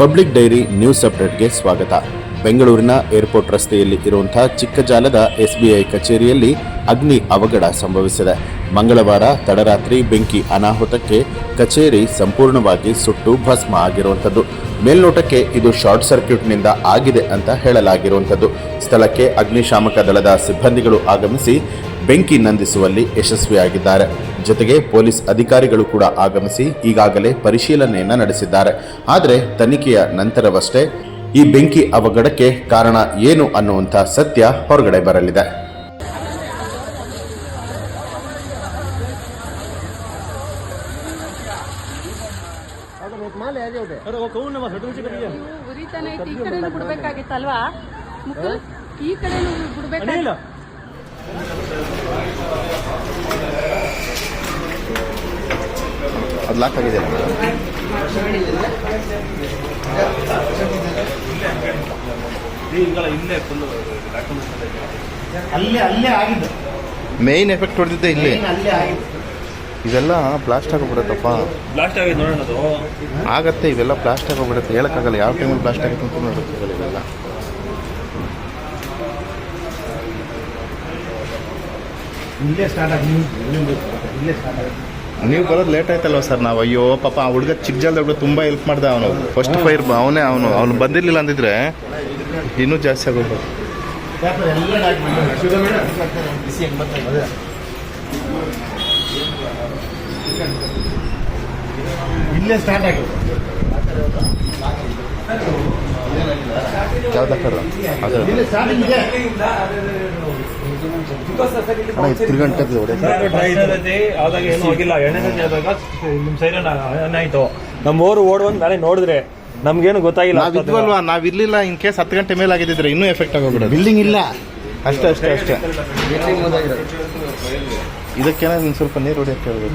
Public dairy news ಅಪ್ಡೇಟ್ಗೆ ಸ್ವಾಗತ. ಬೆಂಗಳೂರಿನ airport ರಸ್ತೆಯಲ್ಲಿ ಇರುವಂತಹ ಚಿಕ್ಕಜಾಲದ ಎಸ್ಬಿಐ ಕಚೇರಿಯಲ್ಲಿ ಅಗ್ನಿ ಅವಘಡ ಸಂಭವಿಸಿದೆ. ಮಂಗಳವಾರ ತಡರಾತ್ರಿ ಬೆಂಕಿ ಅನಾಹುತಕ್ಕೆ ಕಚೇರಿ ಸಂಪೂರ್ಣವಾಗಿ ಸುಟ್ಟು ಭಸ್ಮ ಆಗಿರುವಂಥದ್ದು. ಮೇಲ್ನೋಟಕ್ಕೆ ಇದು ಶಾರ್ಟ್ ಸರ್ಕ್ಯೂಟ್ನಿಂದ ಆಗಿದೆ ಅಂತ ಹೇಳಲಾಗಿರುವಂಥದ್ದು. ಸ್ಥಳಕ್ಕೆ ಅಗ್ನಿಶಾಮಕ ದಳದ ಸಿಬ್ಬಂದಿಗಳು ಆಗಮಿಸಿ ಬೆಂಕಿ ನಂದಿಸುವಲ್ಲಿ ಯಶಸ್ವಿಯಾಗಿದ್ದಾರೆ. ಜೊತೆಗೆ ಪೊಲೀಸ್ ಅಧಿಕಾರಿಗಳು ಕೂಡ ಆಗಮಿಸಿ ಈಗಾಗಲೇ ಪರಿಶೀಲನೆಯನ್ನ ನಡೆಸಿದ್ದಾರೆ. ಆದರೆ ತನಿಖೆಯ ನಂತರವಷ್ಟೇ ಈ ಬೆಂಕಿ ಅವಘಡಕ್ಕೆ ಕಾರಣ ಏನು ಅನ್ನುವಂಥ ಸತ್ಯ ಹೊರಗಡೆ ಬರಲಿದೆ. ಈ ಕಡೆನೂ ಬಿಡ್ಬೇಕಾಗಿತ್ತಲ್ವಾ? ಈ ಕಡೆನೂ ಬಿಡ್ಬೇಕಾಗಿತ್ತು? ಅದು ಲಾಕ್ ಆಗಿದೆ. ಅಲ್ಲೇ ಅಲ್ಲೇ ಆಗಿದ್ದು. ಮೇನ್ ಎಫೆಕ್ಟ್ ಹೊಡೆದಿದ್ದೆ ಇಲ್ಲಿ. ಇವೆಲ್ಲ ಬ್ಲಾಸ್ಟ್ ಆಗೋಗ್ಬಿಡತ್ತಪ್ಪ. ಬ್ಲಾಸ್ಟ್ ಆಗಿದೆ ನೋಡೋಣ ಅದು. ಆಗತ್ತೆ ಇವೆಲ್ಲ ಬ್ಲಾಸ್ಟ್ ಆಗೋಗ್ಬಿಡುತ್ತೆ. ಹೇಳಕ್ಕಾಗಲ್ಲ. ಯಾವ ಟೈಮಲ್ಲಿ ಬ್ಲಾಸ್ಟ್ ಆಗುತ್ತೆ ಅಂತ ನೋಡೋಕ್ಕಾಗಲ್ಲ ಇವೆಲ್ಲ ಇಲ್ಲೇ ಸ್ಟಾರ್ಟ್ ಆಗಿ ಇಲ್ಲೇ ಸ್ಟಾರ್ಟ್ ಆಗಿ. ನೀವು ಬರೋದು ಲೇಟ್ ಆಯ್ತಲ್ವ ಸರ್ ನಾವು ಅಯ್ಯೋ ಪಾಪ ಆ ಹುಡುಗ ಚಿಕ್ಕ ಜಾಲದ ಹುಡುಗ ತುಂಬ ಹೆಲ್ಪ್ ಮಾಡ್ದ ಅವನು. ಫಸ್ಟ್ ಫೈರ್ ಅವನೇ ಅವನು. ಅವನು ಬಂದಿರಲಿಲ್ಲ ಅಂದಿದ್ರೆ ಇನ್ನೂ ಜಾಸ್ತಿ ಆಗೋದು ಇಲ್ಲೇ ಸ್ಟಾರ್ಟ್ ಅದು. ಇಲ್ಲೇ ಸ್ಟಾರ್ಟಿಂಗ್ ಇದೆ. ಆದಾಗ ಏನು ಆಗಿಲ್ಲ. ಎಣ್ಣೆ ಸಂಜೆ ಆದಾಗ ನಿಮ್ ಸೈರನ್ ಏನಾಯ್ತು ನಮ್ಮ ಊರು ಬಂದು ಮೇಲೆ ನೋಡಿದ್ರೆ ನಮ್ಗೇನು ಗೊತ್ತಾಗಿಲ್ಲ ನಾವ್ ಇದ್ವಲ್ವಾ? ನಾವ್ ಇರ್ಲಿಲ್ಲ ಇನ್ ಕೇಸ್ ಹತ್ತು ಗಂಟೆ ಮೇಲೆ ಆಗಿದ್ರೆ ಇನ್ನೂ ಎಫೆಕ್ಟ್ ಆಗೋಗ್ಬಿಡೋದು. ಬಿಲ್ಡಿಂಗ್ ಇಲ್ಲ. ಅಷ್ಟೇ ಅಷ್ಟೇ ಅಷ್ಟೇ. ಇದಕ್ಕೇನ ಇನ್ನು ಸ್ವಲ್ಪ ನೀರು ಹೊಡಿಯಕ್ಕೆ ಹೇಳ್ಬೇಕು.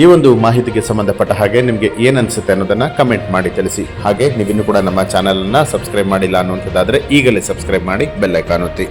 ಈ ಒಂದು ಮಾಹಿತಿಗೆ ಸಂಬಂಧಪಟ್ಟ ಹಾಗೆ ನಿಮಗೆ ಏನು ಅನಿಸುತ್ತೆ ಅನ್ನೋದನ್ನ ಕಮೆಂಟ್ ಮಾಡಿ ತಿಳಿಸಿ. ಹಾಗೆ ನೀವಿನ್ನೂ ಕೂಡ ನಮ್ಮ ಚಾನಲನ್ನು ಸಬ್ಸ್ಕ್ರೈಬ್ ಮಾಡಿಲ್ಲ ಅನ್ನುವಂಥದ್ದಾದರೆ ಈಗಲೇ ಸಬ್ಸ್ಕ್ರೈಬ್ ಮಾಡಿ ಬೆಲ್ಲೈಕಾನ್ ಒತ್ತಿ.